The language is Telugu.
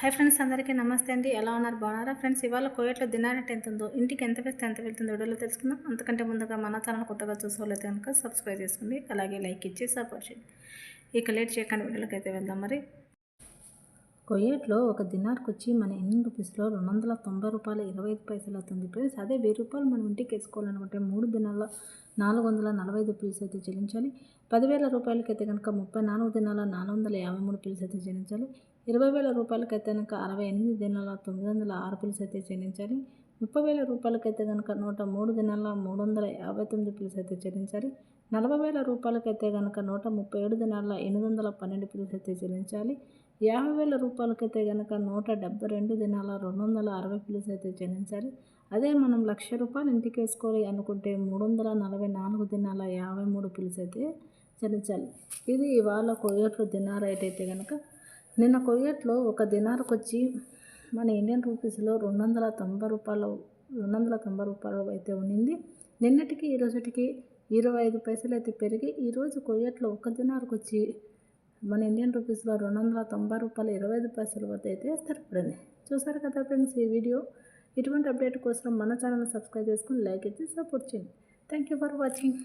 హాయ్ ఫ్రెండ్స్ అందరికీ నమస్తే అండి. ఎలా ఉన్నారు? బాగున్నారా? ఫ్రెండ్స్ ఇవాళ కోయట్లో దినారంటే ఎంత ఉందో ఇంటికి ఎంత వేస్తే ఎంత వెళ్తుందో వీడియోలో తెలుసుకుందాం. అంతకంటే ముందుగా మన ఛానల్ కొత్తగా చూసుకోలేదు కనుక సబ్స్క్రైబ్ చేసుకోండి. అలాగే లైక్ ఇచ్చి సపోర్ట్ చేయండి. ఇక లేట్ చేయకుండా వీడియోలోకి అయితే వెళ్దాం మరి. కొయ్యేట్లో ఒక దినార్కి వచ్చి మన ఎన్ని రూపీస్లో రెండు వందల తొంభై రూపాయలు ఇరవై ఐదు పైసలు అవుతుంది ఫ్రెండ్స్. అదే వెయ్యి రూపాయలు మనం ఇంటికి వేసుకోవాలనుకుంటే మూడు దినాల నాలుగు వందల నలభై ఐదు పిల్స్ అయితే చెల్లించాలి. పదివేల రూపాయలకైతే కనుక ముప్పై నాలుగు దినాల నాలుగు వందల యాభై మూడు పిల్స్ అయితే చెల్లించాలి. ఇరవై వేల రూపాయలకైతే కనుక అరవై ఎనిమిది దినాల తొమ్మిది వందల ఆరు పిల్స్ అయితే చెల్లించాలి. ముప్పై వేల రూపాయలకైతే కనుక నూట మూడు దినాల మూడు వందల యాభై తొమ్మిది పిల్స్ అయితే చెల్లించాలి. నలభై వేల రూపాయలకైతే కనుక నూట ముప్పై ఏడు దినాల ఎనిమిది వందల పన్నెండు పిల్స్ అయితే చెల్లించాలి. యాభై వేల రూపాయలకైతే కనుక నూట డెబ్బై రెండు దినాల రెండు వందల అరవై పిల్స్ అయితే చెల్లించాలి. అదే మనం లక్ష రూపాయలు ఇంటికి వేసుకోవాలి అనుకుంటే మూడు వందల నలభై నాలుగు దినాల యాభై మూడు పిల్స్ అయితే చెల్లించాలి. ఇది ఇవాళ కొయ్యట్లు దినార్ రేట్ అయితే కనుక నిన్న కొయ్యట్లో ఒక దినార్కి వచ్చి మన ఇండియన్ రూపీస్లో రెండు వందల తొంభై రూపాయలు రెండు వందల తొంభై రూపాయలు అయితే ఉన్నింది. నిన్నటికి ఈ రోజుటికి ఇరవై ఐదు పైసలు అయితే పెరిగి ఈరోజు కొయ్యట్లో ఒక దినారుకు వచ్చి మన ఇండియన్ రూపీస్లో రెండు వందల తొంభై రూపాయలు ఇరవై ఐదు పైసలు వద్ద అయితే స్థిరపడింది చూసారు కదా ఫ్రెండ్స్ ఈ వీడియో? ఇటువంటి అప్డేట్ కోసం మన ఛానల్ సబ్స్క్రైబ్ చేసుకుని లైక్ ఇచ్చి సపోర్ట్ చేయండి. Thank you for watching